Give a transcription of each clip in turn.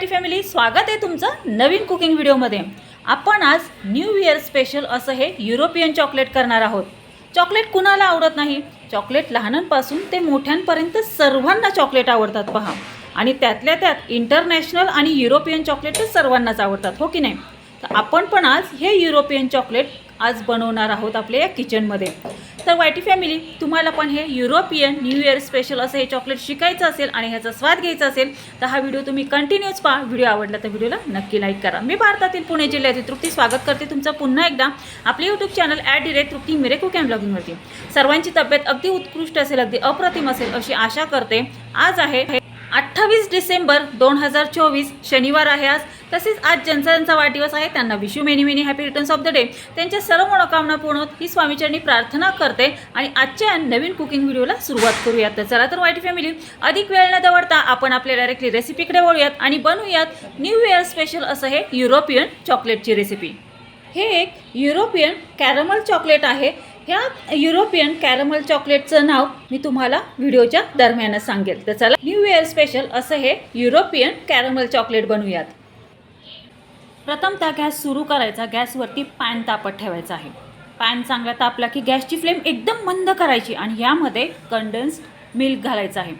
Marathi family स्वागत आहे तुमचं नवीन कुकिंग व्हिडिओमध्ये आपण आज न्यू इयर स्पेशल असं हे युरोपियन चॉकलेट करणार आहोत. चॉकलेट कुणाला आवडत नाही? चॉकलेट लहानांपासून ते मोठ्यांपर्यंत सर्वांना चॉकलेट आवडतात पहा. आणि त्यातल्या त्यात इंटरनॅशनल आणि युरोपियन चॉकलेट तर सर्वांनाच आवडतात हो की नाही? तर आपण पण आज हे युरोपियन चॉकलेट आज बनवणार आहोत आपल्या या किचनमध्ये तर वायटी फॅमिली तुम्हाला पण हे युरोपियन न्यू इयर स्पेशल असं हे चॉकलेट शिकायचं असेल आणि ह्याचा स्वाद घ्यायचा असेल तर हा व्हिडिओ तुम्ही कंटिन्यूच पहा. व्हिडिओ आवडला तर व्हिडिओला नक्की लाईक करा. मी भारतातील पुणे जिल्ह्यातील तृप्ती स्वागत करते तुमचं पुन्हा एकदा. आपले YouTube channel at direct Trupti Mire cook and ब्लॉगिंगवरती सर्वांची तब्येत अगदी उत्कृष्ट असेल अगदी अप्रतिम असेल अशी आशा करते. आज आहे अठ्ठावीस डिसेंबर दोन हजार चोवीस. शनिवार आहे आज. तसेच आज ज्यांचा ज्यांचा वाढदिवस आहे त्यांना wish you many many happy returns of the day त्यांच्या सर्व मनोकामना पूर्ण होत ही स्वामीचरणी प्रार्थना करते आणि आजच्या नवीन कुकिंग व्हिडिओला सुरुवात करूयात. तर चला तर वाईट फॅमिली अधिक वेळ न दवडता आपण आपल्या डायरेक्टली रेसिपीकडे वळूयात आणि बनवूयात न्यू इयर स्पेशल असं हे युरोपियन चॉकलेटची रेसिपी हे एक युरोपियन कॅरमल चॉकलेट आहे. ह्या युरोपियन कॅरमल चॉकलेटचं नाव मी तुम्हाला व्हिडिओच्या दरम्यानच सांगेल. तर चला न्यू इयर स्पेशल असं हे युरोपियन कॅरमल चॉकलेट बनवूयात. प्रथमतः गॅस सुरू करायचा गॅसवरती पॅन तापत ठेवायचा आहे. पॅन चांगला तापला की गॅसची फ्लेम एकदम मंद करायची आणि यामध्ये कंडेन्स मिल्क घालायचं आहे.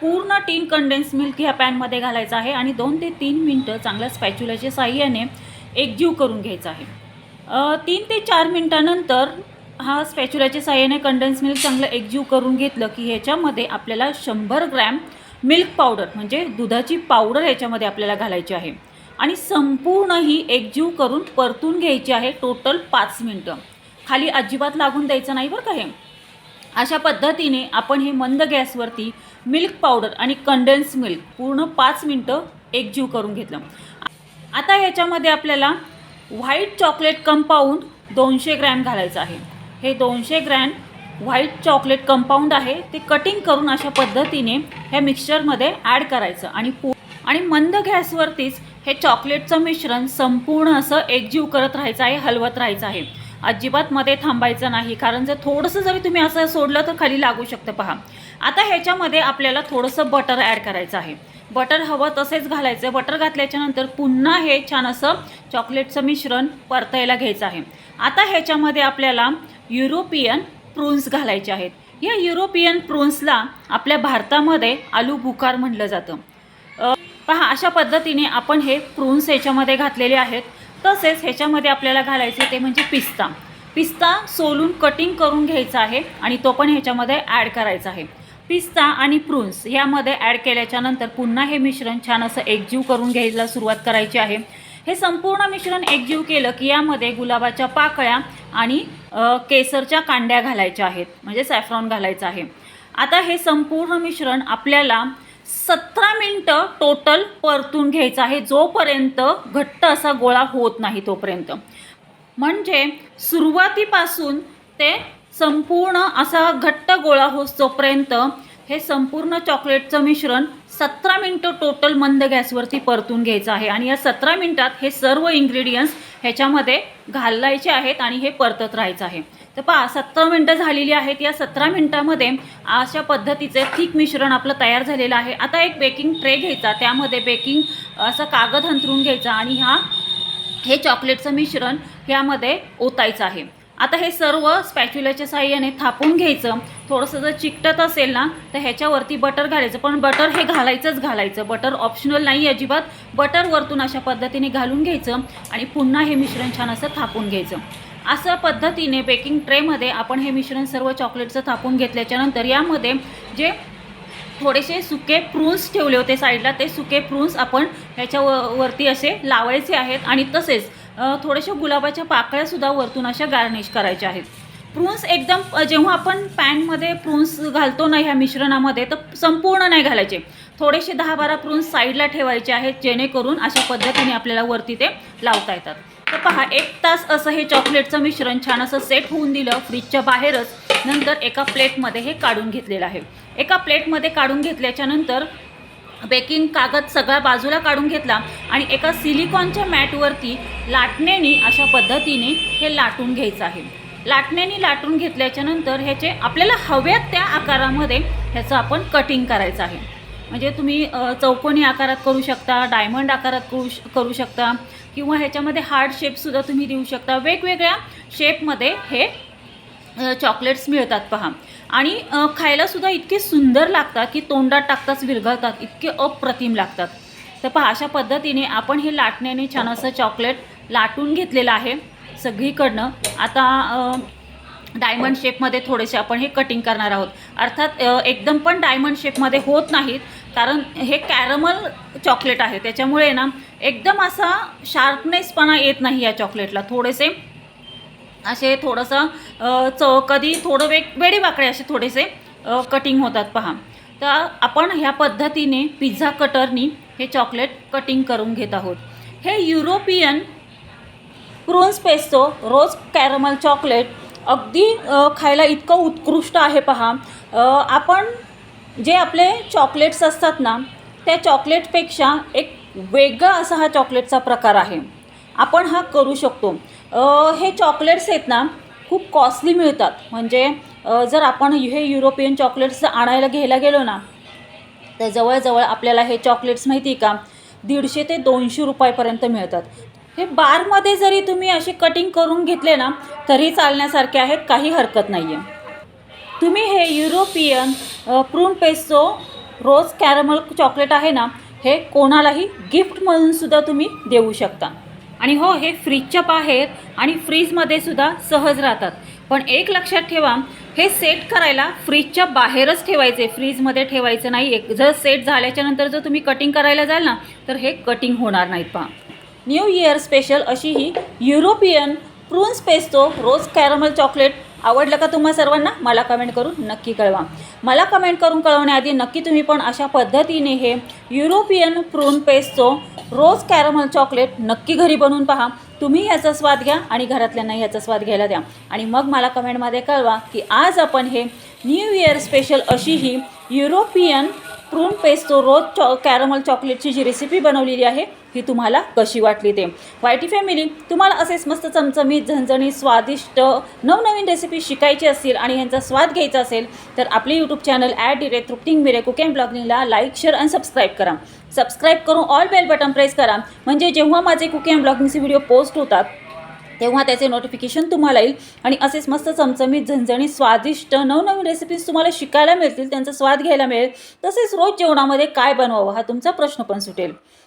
पूर्ण टीन कंडेन्स मिल्क ह्या पॅनमध्ये घालायचं आहे आणि दोन ते तीन मिनटं चांगल्या स्पॅच्युलाच्या साह्याने एकजीव करून घ्यायचं आहे. तीन ते चार मिनटानंतर हा स्पॅच्युलाच्या साह्याने कंडेन्स मिल्क चांगलं एकजीव करून घेतलं की ह्याच्यामध्ये आपल्याला शंभर ग्रॅम मिल्क पावडर म्हणजे दुधाची पावडर ह्याच्यामध्ये आपल्याला घालायची आहे. आणि संपूर्ण ही एकजीव करून परतून घ्यायची आहे टोटल पाच मिनटं. खाली अजिबात लागून द्यायचं नाही बरं का हे. अशा पद्धतीने आपण हे मंद गॅसवरती मिल्क पावडर आणि कंडेन्स मिल्क पूर्ण पाच मिनटं एकजीव करून घेतलं. आता ह्याच्यामध्ये आपल्याला व्हाईट चॉकलेट कंपाऊंड दोनशे ग्रॅम घालायचं आहे. हे दोनशे ग्रॅम व्हाईट चॉकलेट कंपाऊंड आहे. ते कटिंग करून अशा पद्धतीने ह्या मिक्सचरमध्ये ॲड करायचं आणि पू आणि मंद गॅसवरतीच हे चॉकलेटचं मिश्रण संपूर्ण असं एकजीव करत राहायचं आहे हलवत राहायचं आहे. अजिबात मध्ये थांबायचं नाही कारण जर थोडंसं जरी तुम्ही असं सोडलं तर खाली लागू शकतं पहा. आता ह्याच्यामध्ये आपल्याला थोडंसं बटर ॲड करायचं आहे. बटर हवं तसेच घालायचं बटर घातल्याच्यानंतर पुन्हा हे छान असं चॉकलेटचं मिश्रण परतायला घ्यायचं आहे. आता ह्याच्यामध्ये आपल्याला युरोपियन प्रून्स घालायचे आहेत. या युरोपियन प्रून्सला आपल्या भारतामध्ये आलू बुकार म्हटलं जातं पहा अशा पद्धतीने आपण हे प्रून्स ह्याच्यामध्ये घातलेले आहेत. तसेच ह्याच्यामध्ये आपल्याला घालायचे ते म्हणजे पिस्ता. पिस्ता सोलून कटिंग करून घ्यायचा आहे आणि तो पण ह्याच्यामध्ये ॲड करायचा आहे. पिस्ता आणि प्रून्स ह्यामध्ये ॲड केल्याच्यानंतर पुन्हा हे मिश्रण छान असं एकजीव करून घ्यायला सुरुवात करायची आहे. हे संपूर्ण मिश्रण एकजीव केलं की यामध्ये गुलाबाच्या पाकळ्या आणि केसरच्या कांड्या घालायच्या आहेत. म्हणजे सॅफ्रॉन घालायचं आहे. आता हे संपूर्ण मिश्रण आपल्याला सतरा मिनटं टोटल परतून घ्यायचं आहे. जोपर्यंत घट्ट असा गोळा होत नाही तोपर्यंत. म्हणजे सुरुवातीपासून ते संपूर्ण असा घट्ट गोळा होत जोपर्यंत हे संपूर्ण चॉकलेटचं मिश्रण सतरा मिनटं टोटल मंद गॅसवरती परतून घ्यायचं आहे. आणि या सतरा मिनटात हे सर्व इन्ग्रेडियंट्स ह्याच्यामध्ये घालायचे आहेत आणि हे परतत राहायचं आहे. तर पहा सतरा मिनटं झालेली आहेत. या सतरा मिनटामध्ये अशा पद्धतीचे थिक मिश्रण आपलं तयार झालेलं आहे. आता एक बेकिंग ट्रे घ्यायचा. त्यामध्ये बेकिंग असं कागद हंतरून घ्यायचा आणि हा हे चॉकलेटचं मिश्रण ह्यामध्ये ओतायचं आहे. आता हे सर्व स्पॅच्युलाच्या साह्याने थापून घ्यायचं. थोडंसं जर चिकटत असेल ना तर ह्याच्यावरती बटर घालायचं. पण बटर हे घालायचंच घालायचं. बटर ऑप्शनल नाही अजिबात. बटर वरतून अशा पद्धतीने घालून घ्यायचं आणि पुन्हा हे मिश्रण छान असं थापून घ्यायचं. असं पद्धतीने बेकिंग ट्रेमध्ये आपण हे मिश्रण सर्व चॉकलेटचं थापून घेतल्याच्यानंतर यामध्ये जे थोडेसे सुके प्रून्स ठेवले होते साईडला ते सुके प्रून्स आपण ह्याच्या व- वरती असे लावायचे आहेत. आणि तसेच थोड्याशा गुलाबाच्या पाकळ्यासुद्धा वरतून अशा गार्निश करायच्या आहेत. प्रून्स एकदम जेव्हा आपण पॅनमध्ये प्रून्स घालतो ना ह्या मिश्रणामध्ये तर संपूर्ण नाही घालायचे. थोडेसे दहा बारा प्रून्स साईडला ठेवायचे आहेत जेणेकरून अशा पद्धतीने आपल्याला वरती ते लावता येतात. तर पहा एक तास असं हे चॉकलेटचं मिश्रण छान असं सेट होऊन दिलं फ्रीजच्या बाहेरच. नंतर एका प्लेटमध्ये हे काढून घेतलेलं आहे. एका प्लेटमध्ये काढून घेतल्याच्या नंतर बेकिंग कागद सगळा बाजूला काढून घेतला आणि एका सिलिकॉनच्या मॅटवरती लाटण्याने अशा पद्धतीने हे लाटून घ्यायचं आहे. लाटण्याने लाटून घेतल्याच्या नंतर ह्याचे आपल्याला हव्यात त्या आकारामध्ये ह्याचं आपण कटिंग करायचं आहे. म्हणजे तुम्ही चौकोनी आकारात करू शकता डायमंड आकारात करू श करू शकता किंवा ह्याच्यामध्ये हार्ड शेपसुद्धा तुम्ही देऊ शकता. वेगवेगळ्या शेपमध्ये हे चॉकलेट्स मिळतात पहा. आणि खायलासुद्धा इतके सुंदर लागतात की तोंडात टाकताच विरघळतात इतके अप्रतिम लागतात. तर पहा अशा पद्धतीने आपण हे लाटण्याने छान असं चॉकलेट लाटून घेतलेलं आहे सगळीकडनं. आता डायमंड शेपमध्ये थोडेसे आपण हे कटिंग करणार आहोत. अर्थात एकदम पण डायमंड शेपमध्ये होत नाहीत कारण हे कॅरमल चॉकलेट आहे. त्याच्यामुळे ना एकदम असा शार्पनेसपणा येत नाही या चॉकलेटला. थोडेसे असे थोडंसं च कधी थोडं वेग वेडेवाकडे असे थोडेसे कटिंग होतात पहा. तर आपण ह्या पद्धतीने पिझ्झा कटरनी हे चॉकलेट कटिंग करून घेत आहोत. हे European prunes pesto rose caramel chocolate अगदी खायला इतकं उत्कृष्ट आहे पहा. आपण जे आपले चॉकलेट्स असतात ना त्या चॉकलेटपेक्षा एक वेगळा असा हा चॉकलेटचा प्रकार आहे. आपण हा करू शकतो. हे चॉकलेट्स आहेत ना खूप कॉस्टली मिळतात. म्हणजे जर आपण हे युरोपियन चॉकलेट्स आणायला घ्यायला गेलो ना तर जवळजवळ आपल्याला हे चॉकलेट्स माहिती आहे का दीडशे ते दोनशे रुपयापर्यंत मिळतात. हे बारमध्ये जरी तुम्ही असे कटिंग करून घेतले ना तरी चालण्यासारखे आहेत काही हरकत नाही आहे तुम्ही हे European prune pesto rose caramel chocolate आहे ना हे कोणालाही गिफ्ट म्हणून सुद्धा तुम्ही देऊ शकता. आणि हो हे फ्रीजच्या बाहेर आणि फ्रीजमध्ये सुद्धा सहज राहतात. पण एक लक्षात ठेवा हे सेट करायला फ्रीजच्या बाहेरच ठेवायचे. फ्रीजमध्ये ठेवायचं नाही. एक जर सेट झाल्याच्यानंतर जर तुम्ही कटिंग करायला जाल ना तर हे कटिंग होणार नाहीत पहा. न्यू इयर स्पेशल अशी ही European prunes pesto rose caramel chocolate आवडलं का तुम्हा सर्वांना? मला कमेंट करून नक्की कळवा. मला कमेंट करून कळवण्याआधी नक्की तुम्ही पण अशा पद्धतीने हे युरोपियन प्रून पेस्टचं रोज कॅरमल चॉकलेट नक्की घरी बनवून पहा. तुम्ही याचा स्वाद घ्या आणि घरातल्यांना याचा स्वाद घ्यायला द्या. आणि मग मला कमेंटमध्ये कळवा की आज आपण हे न्यू इयर स्पेशल अशी ही युरोपियन प्रून पेस्टो रोज चॉ कॅरमल चॉकलेटची जी रेसिपी बनवलेली आहे ही तुम्हाला कशी वाटली ते. वायटी फॅमिली तुम्हाला असेच मस्त चमचमीत झणझणीत स्वादिष्ट नवनवीन रेसिपी शिकायची असतील आणि यांचा स्वाद घ्यायचा असेल तर आपले यूट्यूब चॅनल ॲड डिरेक्ट तृप्तिंग मिरे कुक अँड ब्लॉगिंगला लाईक शेअर आणि सबस्क्राईब करा. सबस्क्राईब करून ऑल बेल बटन प्रेस करा. म्हणजे जेव्हा माझे कुकिंग अँड ब्लॉगिंगचे व्हिडिओ पोस्ट होतात तेव्हा त्याचे नोटिफिकेशन तुम्हाला येईल आणि असेच मस्त चमचमीत झणझणीत स्वादिष्ट नवनवीन रेसिपीज तुम्हाला शिकायला मिळतील त्यांचा स्वाद घ्यायला मिळेल. तसेच रोज जेवणामध्ये काय बनवावं हा तुमचा प्रश्न पण सुटेल.